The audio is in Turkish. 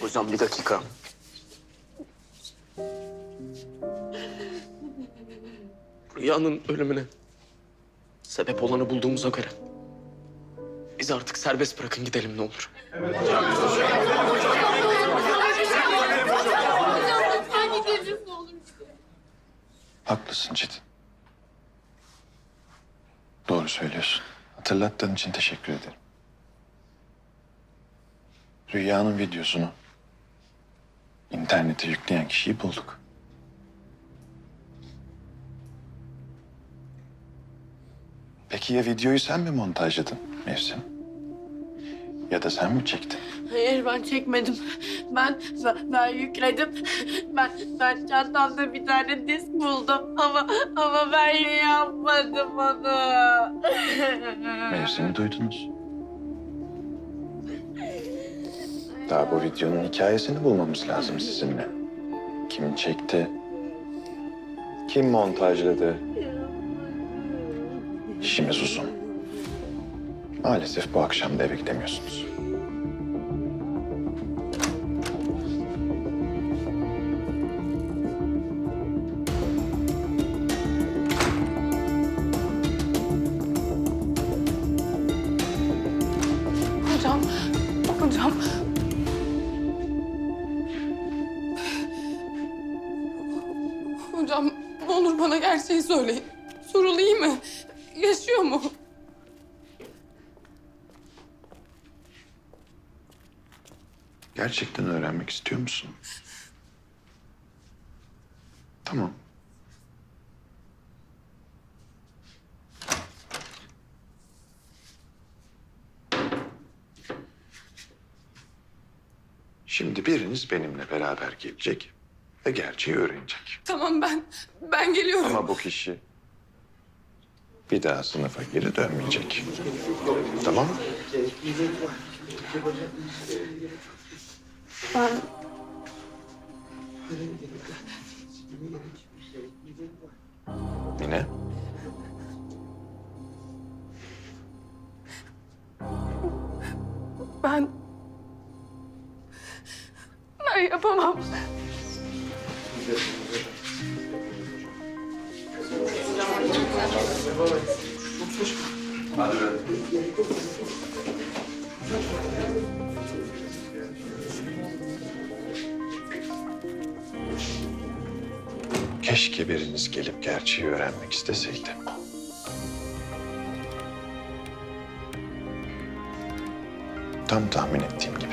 Hocam bir dakika. Rüyanın ölümüne sebep olanı bulduğumuza göre bizi artık serbest bırakın gidelim ne olur. Haklısın Çetin. Doğru söylüyorsun. Hatırlattığın için teşekkür ederim. Rüyanın videosunu internete yükleyen kişiyi bulduk. Peki ya videoyu sen mi montajladın Mevsim? Ya da sen mi çektin? Hayır ben çekmedim. Ben, ben, ben yükledim. Ben, ben çantamda bir tane disk buldum ama ama ben yapmadım onu. Mevsim'i duydunuz. Daha bu videonun hikayesini bulmamız lazım sizinle. Kim çekti? Kim montajladı? İşimiz uzun. Maalesef bu akşam da eve gidemiyorsunuz. Hocam, hocam. Hocam ne olur bana gerçeği söyleyin. Sorul iyi mi? Yaşıyor mu? Gerçekten öğrenmek istiyor musun? Tamam. Şimdi biriniz benimle beraber gelecek ve gerçeği öğrenecek. Tamam ben, ben geliyorum. Ama bu kişi bir daha sınıfa geri dönmeyecek. Tamam mı? Ben Mine? Ben... Ben yapamam. Keşke biriniz gelip gerçeği öğrenmek isteseydi. Tam tahmin ettiğim gibi.